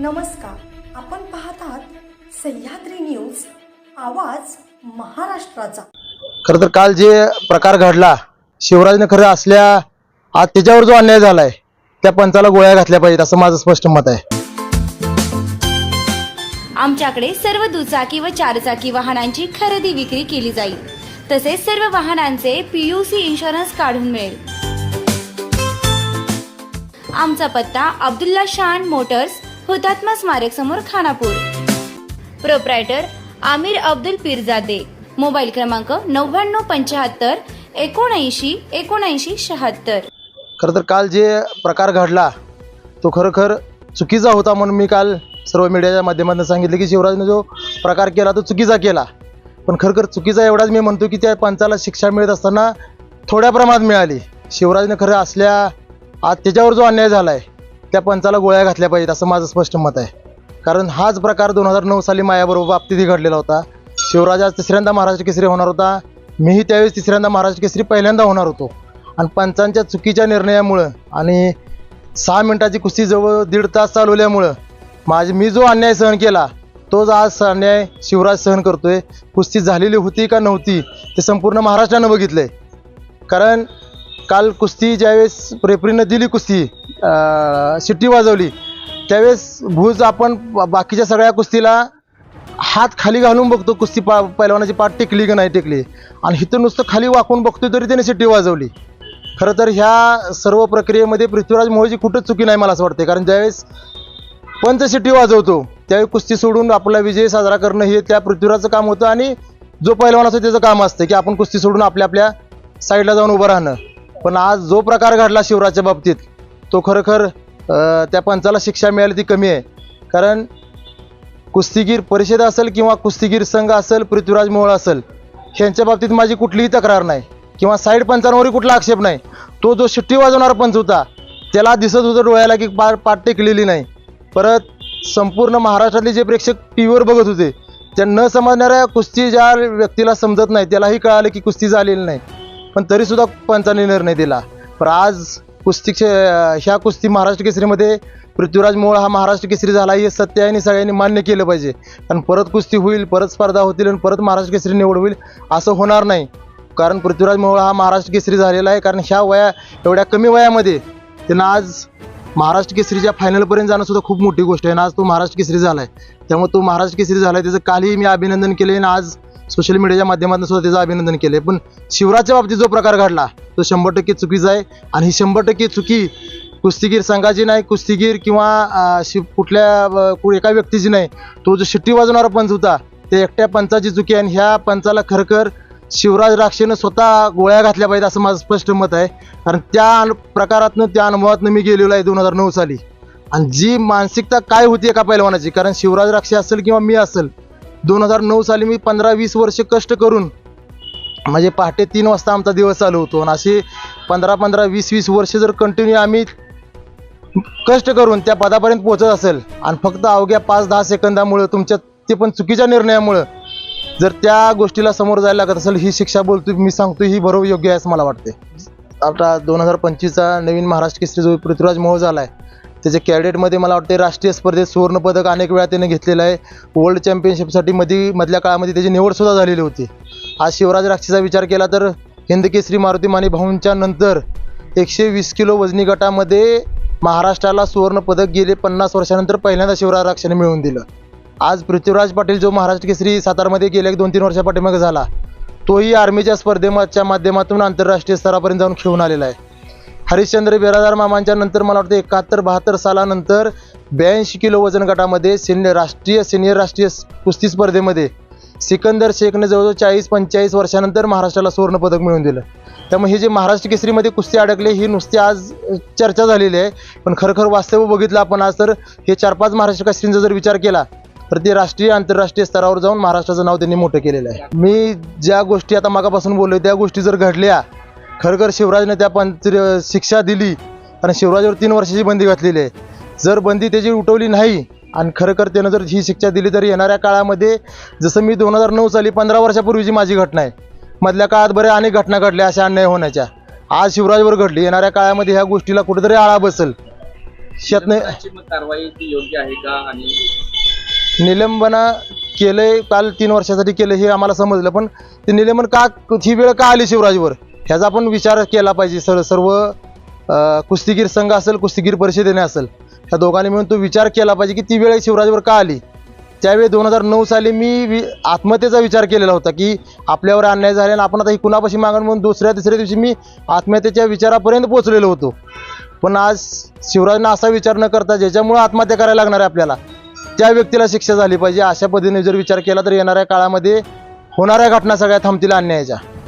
नमस्कार. आपण पाहतात सह्याद्री न्यूज आवाज महाराष्ट्राचा. खरं तर काल जे प्रकार घडला शिवराजने खरं असल्या आज त्याच्यावर जो अन्याय झालाय त्या पंचाला गोळ्या घातल्या पाहिजेत असं माझं स्पष्ट मत आहे. आमच्याकडे सर्व दुचाकी व चारचाकी वाहनांची खरेदी विक्री केली जाईल. तसेच सर्व वाहनांचे पीयूसी इन्शुरन्स काढून मिळेल. आमचा पत्ता अब्दुल्ला शान मोटर्स हुतात्मा स्मारक समोर खानापूर. प्रोप्रायटर आमिर अब्दुल पीरजादे. मोबाईल क्रमांक नव्याण्णव पंच्याहत्तर एकोणऐंशी एकोणऐंशी शहात्तर. खरं तर काल जे प्रकार घडला तो खरोखर चुकीचा होता म्हणून मी काल सर्व मीडियाच्या माध्यमातून सांगितलं की शिवराजने जो प्रकार केला तो चुकीचा केला. पण खरोखर चुकीचा एवढाच मी म्हणतो की त्या पंचाला शिक्षा मिळत असताना थोड्या प्रमाणात मिळाली. शिवराजने खरं असल्या आज त्याच्यावर जो अन्याय झाला आहे त्या पंचाला गोळ्या घातल्या पाहिजेत असं माझं स्पष्ट मत आहे. कारण हाच प्रकार दोन हजार नऊ साली मायाबरोबर बाबतीतही घडलेला होता. शिवराज आज तिसऱ्यांदा महाराष्ट्र केसरी होणार होता. मीही त्यावेळेस तिसऱ्यांदा महाराष्ट्र केसरी पहिल्यांदा होणार होतो. आणि पंचांच्या चुकीच्या निर्णयामुळं आणि सहा मिनिटाची कुस्ती जवळ दीड तास चालवल्यामुळं माझी मी जो अन्याय सहन केला तोच आज अन्याय शिवराज सहन करतोय. कुस्ती झालेली होती का नव्हती ते संपूर्ण महाराष्ट्रानं बघितलंय. कारण काल कुस्ती ज्यावेळेस रेफरीनं दिली कुस्ती अं, शिट्टी वाजवली त्यावेळेस भूज आपण बाकीच्या सगळ्या कुस्तीला हात खाली घालून बघतो कुस्ती पा पैलवानाची पाठ टेकली की नाही टेकली. आणि इथं नुसतं खाली वाकून बघतो तरी त्याने शिट्टी वाजवली. खरं तर ह्या सर्व प्रक्रियेमध्ये पृथ्वीराज मोहोळची कुठंच चुकी नाही मला असं वाटते कारण ज्यावेळेस पंच शिट्टी वाजवतो त्यावेळी कुस्ती सोडून आपला विजय साजरा करणं हे त्या पृथ्वीराजचं काम होतं आणि जो पैलवान असतो त्याचं काम असतं की आपण कुस्ती सोडून आपल्या आपल्या साईडला जाऊन उभं राहणं. पण आज जो प्रकार घडला शिवराजच्या बाबतीत तो खरोखर त्या पंचाला शिक्षा मिळाली ती कमी आहे. कारण कुस्तीगीर परिषद असेल किंवा कुस्तीगीर संघ असेल पृथ्वीराज मोहोळ असेल ह्यांच्या बाबतीत माझी कुठलीही तक्रार नाही. किंवा साईड पंचांवरही कुठला आक्षेप नाही. तो जो शिट्टी वाजवणारा पंच होता त्याला दिसत होतं डोळ्याला की पा पाठ टेकलेली नाही. परत संपूर्ण महाराष्ट्रातले जे प्रेक्षक टी व्हीवर बघत होते त्या न समजणाऱ्या कुस्ती ज्या व्यक्तीला समजत नाही त्यालाही कळालं की कुस्ती झालेली नाही. पण तरीसुद्धा पंचांनी निर्णय दिला. पण आज कुस्ती ह्या कुस्ती महाराष्ट्र केसरीमध्ये पृथ्वीराज मोळ हा महाराष्ट्र केसरी झाला हे सत्य आहे आणि सगळ्यांनी मान्य केलं पाहिजे. कारण परत कुस्ती होईल परत स्पर्धा होतील आणि परत महाराष्ट्र केसरी निवड होईल असं होणार नाही. कारण पृथ्वीराज मोहोळ हा महाराष्ट्र केसरी झालेला आहे कारण ह्या वया एवढ्या कमी वयामध्ये त्यांना आज महाराष्ट्र केसरीच्या फायनलपर्यंत जाणं सुद्धा खूप मोठी गोष्ट आहे. आणि आज तो महाराष्ट्र केसरी झाला आहे त्यामुळे तो महाराष्ट्र केसरी झाला आहे त्याचं कालही मी अभिनंदन केले आणि आज सोशल मीडियाच्या माध्यमातून सुद्धा त्याचं अभिनंदन केले पण शिवराजच्या बाबतीत जो प्रकार घडला तो शंभर टक्के चुकीचा आहे. आणि ही शंभर टक्के चुकी कुस्तीगीर संघाची नाही कुस्तीगीर किंवा शिव कुठल्या एका व्यक्तीची नाही. तो जो शिट्टी वाजवणारा पंच होता ते एकट्या पंचाची चुकी आणि ह्या पंचाला खरखर शिवराज राक्षेनं स्वतः गोळ्या घातल्या पाहिजे असं माझं स्पष्ट मत आहे. कारण त्या अनु- प्रकारातनं त्या अनुभवातनं मी गेलेलो आहे दोन हजार नऊ साली. आणि जी मानसिकता काय होती एका पैलवानाची कारण शिवराज राक्षे असेल किंवा मी असेल दोन हजार नऊ साली मी पंधरा वीस वर्ष कष्ट करून म्हणजे पहाटे तीन वाजता आमचा दिवस चालू होतो. आणि असे पंधरा पंधरा वीस वीस वर्ष जर कंटिन्यू आम्ही कष्ट करून त्या पदापर्यंत पोहोचत असेल आणि फक्त अवघ्या पाच दहा सेकंदामुळं तुमच्या ते पण चुकीच्या निर्णयामुळं जर त्या गोष्टीला समोर जायला लागत असेल ही शिक्षा बोलतो मी सांगतो ही बरोबर योग्य आहे असं मला वाटते आता दोन हजार पंचवीसचा नवीन महाराष्ट्र केसरी जो पृथ्वीराज मोह झाला आहे त्याच्या कॅडेटमध्ये मला वाटते राष्ट्रीय स्पर्धेत सुवर्णपदक अनेक वेळा त्याने घेतलेलं आहे. वर्ल्ड चॅम्पियनशिपसाठी मधी मधल्या काळामध्ये त्याची निवडसुद्धा झालेली होती. आज शिवराज राक्षीचा विचार केला तर हिंदकेसरी मारुती माने भाऊंच्या नंतर एकशे वीस किलो वजनी गटामध्ये महाराष्ट्राला सुवर्णपदक गेले पन्नास वर्षानंतर पहिल्यांदा शिवराज राक्षाने मिळवून दिलं. आज पृथ्वीराज पाटील जो महाराष्ट्र केसरी सातारमध्ये गेल्या एक दोन तीन वर्षापाठीमागे झाला तोही आर्मीच्या स्पर्धेच्या माध्यमातून आंतरराष्ट्रीय स्तरापर्यंत जाऊन खेळून आलेला आहे. हरिश्चंद्र बिरादार मामांच्या नंतर मला वाटतं एकाहत्तर बहात्तर सालानंतर ब्याऐंशी किलो वजन गटामध्ये सिनियर राष्ट्रीय सिनियर राष्ट्रीय कुस्ती स्पर्धेमध्ये सिकंदर शेखने जवळजवळ चाळीस पंचेचाळीस वर्षानंतर महाराष्ट्राला सुवर्णपदक मिळवून दिलं. त्यामुळे हे जे महाराष्ट्र केसरीमध्ये कुस्ती अडकले ही नुसती आज चर्चा झालेली आहे. पण खरखर वास्तव बघितलं आपण आज तर हे चार पाच महाराष्ट्र केसरींचा जर विचार केला तर ते राष्ट्रीय आंतरराष्ट्रीय स्तरावर जाऊन महाराष्ट्राचं नाव त्यांनी मोठं केलेलं आहे. मी ज्या गोष्टी आता मागापासून बोललो त्या गोष्टी जर घडल्या खरखर शिवराजने त्या पंच शिक्षा दिली आणि शिवराजवर तीन वर्षाची बंदी घातलेली आहे. जर बंदी त्याची उठवली नाही आणि खरखर त्यानं जर ही शिक्षा दिली तर येणाऱ्या काळामध्ये जसं मी दोन हजार नऊ साली पंधरा वर्षापूर्वीची माझी घटना आहे. मधल्या काळात बऱ्या अनेक घटना घडल्या अशा अन्याय होण्याच्या. आज शिवराजवर घडली. येणाऱ्या काळामध्ये ह्या गोष्टीला कुठेतरी आळा बसेल. शेतने कारवाई योग्य आहे का? आणि निलंबना केलंय काल तीन वर्षासाठी केलं हे आम्हाला समजलं. पण ते निलंबन का ही वेळ का आली शिवराजवर? ह्याचा आपण विचार केला पाहिजे सर सर्व कुस्तीगीर संघ असेल कुस्तीगीर परिषदेने असेल ह्या दोघांनी मिळून तो विचार केला पाहिजे की ती वेळ शिवराजवर का आली? त्यावेळी दोन हजार नऊ साली मी वि आत्महत्येचा विचार केलेला होता की आपल्यावर अन्याय झाला आणि आपण आता ही कुणापाशी मागण म्हणून दुसऱ्या तिसऱ्या दिवशी मी आत्महत्येच्या विचारापर्यंत पोहोचलेलो होतो. पण आज शिवराजनं असा विचार न करता ज्याच्यामुळे आत्महत्या करायला लागणार आहे आपल्याला त्या व्यक्तीला शिक्षा झाली पाहिजे. अशा पद्धतीने जर विचार केला तर येणाऱ्या काळामध्ये होणाऱ्या घटना सगळ्या थांबतील अन्यायाच्या.